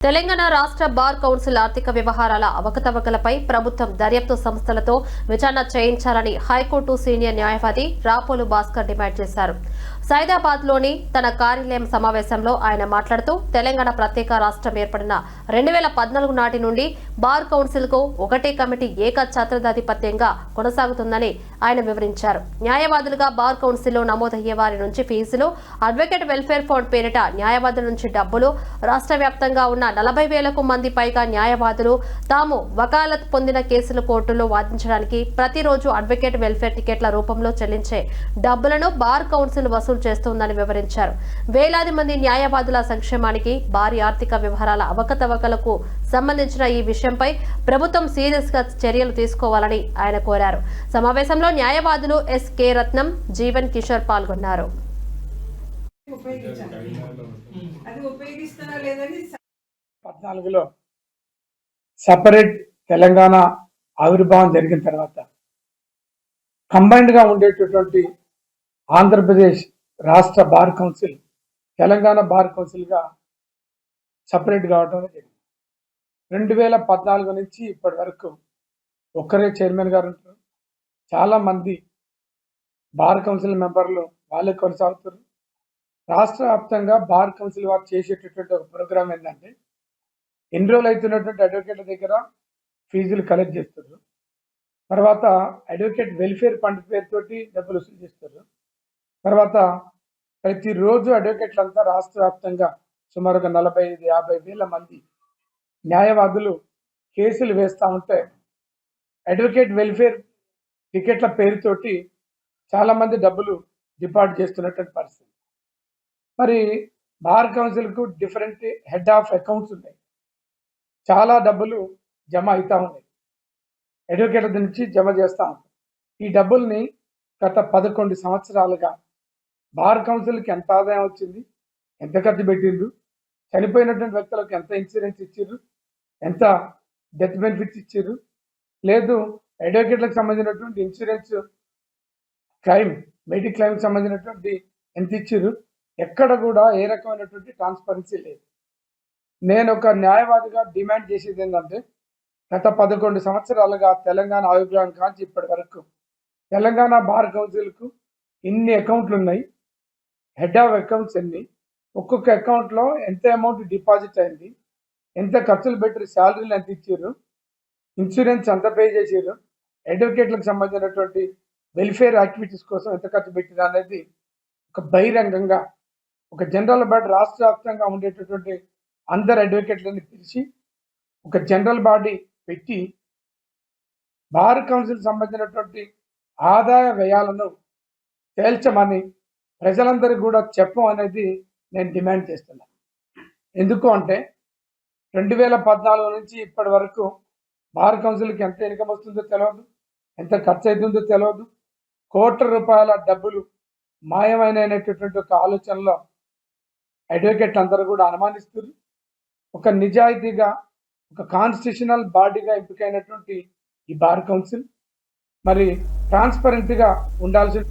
తెలంగాణ రాష్ట్ర bar council ఆర్థిక వ్యవహారాల అవకతవకలపై ప్రభుత్వం దర్యాప్తు సంస్థలతో విచారణ చేయించాలని హైకోర్టు సీనియర్ న్యాయవాది రాపోలు భాస్కర్ డిమాండ్ చేశారు. సైదాబాద్లోని తన కార్యాలయం సమావేశంలో ఆయన మాట్లాడుతూ తెలంగాణ ప్రత్యేక రాష్ట్రం ఏర్పడిన రెండు వేల పద్నాలుగు నాటి నుండి బార్ కౌన్సిల్కు ఒకటే కమిటీ ఏక ఛత్రధాధిపత్యంగా కొనసాగుతుందని ఆయన వివరించారు. న్యాయవాదులుగా బార్ కౌన్సిల్లో నమోదయ్యే వారి నుంచి ఫీజులు అడ్వకేట్ వెల్ఫేర్ ఫండ్ పేరిట న్యాయవాదుల నుంచి డబ్బులు రాష్ట్ర వ్యాప్తంగా ఉన్న నలభై వేలకు మంది పైగా న్యాయవాదులు తాము వకాలత్ పొందిన కేసులు కోర్టులో వాదించడానికి ప్రతిరోజు అడ్వకేట్ వెల్ఫేర్ టికెట్ల రూపంలో చెల్లించే డబ్బులను బార్ కౌన్సిల్ వసూలు చేస్తోందని వివరించారు. వేలాది మంది న్యాయవాదుల సంక్షేమానికి భారీ ఆర్థిక వ్యవహారాల అవకతవకలకు సంబంధించిన ఈ విషయంపై ప్రభుత్వం సీరియస్గా చర్యలు తీసుకోవాలని ఆయన కోరారు. సమావేశంలో న్యాయవాదులు ఎస్ కె రత్నం జీవన్ కిషోర్ పాల్గొన్నారు. ఉపయోగించాలి అది ఉపయోగిస్తున్నా లేదని పద్నాలుగులో సపరేట్ తెలంగాణ ఆవిర్భావం జరిగిన తర్వాత కంబైన్డ్గా ఉండేటటువంటి ఆంధ్రప్రదేశ్ రాష్ట్ర బార్ కౌన్సిల్ తెలంగాణ బార్ కౌన్సిల్గా సపరేట్ కావడం జరిగింది. రెండు వేల పద్నాలుగు నుంచి ఇప్పటి వరకు ఒక్కరే చైర్మన్ గారు ఉంటారు. చాలామంది బార్ కౌన్సిల్ మెంబర్లు వాళ్ళే కొనసాగుతారు. రాష్ట్ర వ్యాప్తంగా బార్ కౌన్సిల్ వారు చేసేటటువంటి ఒక ప్రోగ్రామ్ ఏంటంటే ఎన్రోల్ అవుతున్నటువంటి అడ్వకేట్ల దగ్గర ఫీజులు కలెక్ట్ చేస్తారు. తర్వాత అడ్వకేట్ వెల్ఫేర్ ఫండ్ పేరుతోటి డబ్బులు వసూలు చేస్తారు. తర్వాత ప్రతిరోజు అడ్వకేట్లంతా రాష్ట్ర వ్యాప్తంగా సుమారు ఒక నలభై ఐదు యాభై వేల మంది న్యాయవాదులు కేసులు వేస్తూ ఉంటే అడ్వకేట్ వెల్ఫేర్ టికెట్ల పేరుతోటి చాలామంది డబ్బులు డిపార్ట్ చేస్తున్నటువంటి పరిస్థితి. మరి బార్ కౌన్సిల్కు డిఫరెంట్ హెడ్ ఆఫ్ అకౌంట్స్ ఉన్నాయి. చాలా డబ్బులు జమ అవుతూ ఉన్నాయి. అడ్వకేట్ల నుంచి జమ చేస్తా ఉంటాం ఈ డబ్బుల్ని గత పదకొండు సంవత్సరాలుగా బార్ కౌన్సిల్కి ఎంత ఆదాయం వచ్చింది? ఎంత ఖర్చు పెట్టిండ్రు? చనిపోయినటువంటి వ్యక్తులకు ఎంత ఇన్సూరెన్స్ ఇచ్చిర్రు? ఎంత డెత్ బెనిఫిట్స్ ఇచ్చిర్రు? లేదు అడ్వకేట్లకు సంబంధించినటువంటి ఇన్సూరెన్స్ క్లైమ్ మెడిక్ క్లైమ్కి సంబంధించినటువంటి ఎంత ఇచ్చిర్రు? ఎక్కడ కూడా ఏ రకమైనటువంటి ట్రాన్స్పరెన్సీ లేదు. నేను ఒక న్యాయవాదిగా డిమాండ్ చేసేది ఏంటంటే గత పదకొండు సంవత్సరాలుగా తెలంగాణ ఆవిర్భావం కాంచి ఇప్పటి వరకు తెలంగాణ బార్ కౌన్సిల్కు ఇన్ని అకౌంట్లు ఉన్నాయి హెడ్ ఆఫ్ అకౌంట్స్ ఎన్ని? ఒక్కొక్క అకౌంట్లో ఎంత అమౌంట్ డిపాజిట్ అయింది? ఎంత ఖర్చులు పెట్టారు శాలరీలు ఎంత ఇచ్చారు? ఇన్సూరెన్స్ ఎంత పే చేసారు అడ్వకేట్లకు సంబంధించినటువంటి వెల్ఫేర్ యాక్టివిటీస్ కోసం ఎంత ఖర్చు పెట్టారు అనేది ఒక బహిరంగంగా ఒక జనరల్ బాడీ రాష్ట్ర వ్యాప్తంగా ఉండేటటువంటి అందరు అడ్వకేట్లని పిలిచి ఒక జనరల్ బాడీ పెట్టి బార్ కౌన్సిల్ సంబంధించినటువంటి ఆదాయ వ్యయాలను తేల్చమని ప్రజలందరికీ కూడా చెప్పం అనేది నేను డిమాండ్ చేస్తున్నాను ఎందుకు అంటే రెండు వేల పద్నాలుగు నుంచి ఇప్పటి వరకు బార్ కౌన్సిల్కి ఎంత ఇన్కమ్ వస్తుందో తెలియదు ఎంత ఖర్చు అవుతుందో తెలియదు కోట్ల రూపాయల డబ్బులు మాయమైనటువంటి ఒక ఆలోచనలో అడ్వకేట్ అందరూ కూడా అనుమానిస్తున్నారు ఒక నిజాయితీగా ఒక కాన్స్టిట్యూషనల్ బాడీగా ఎంపికైనటువంటి ఈ బార్ కౌన్సిల్ మరి ట్రాన్స్పరెంట్గా ఉండాల్సిన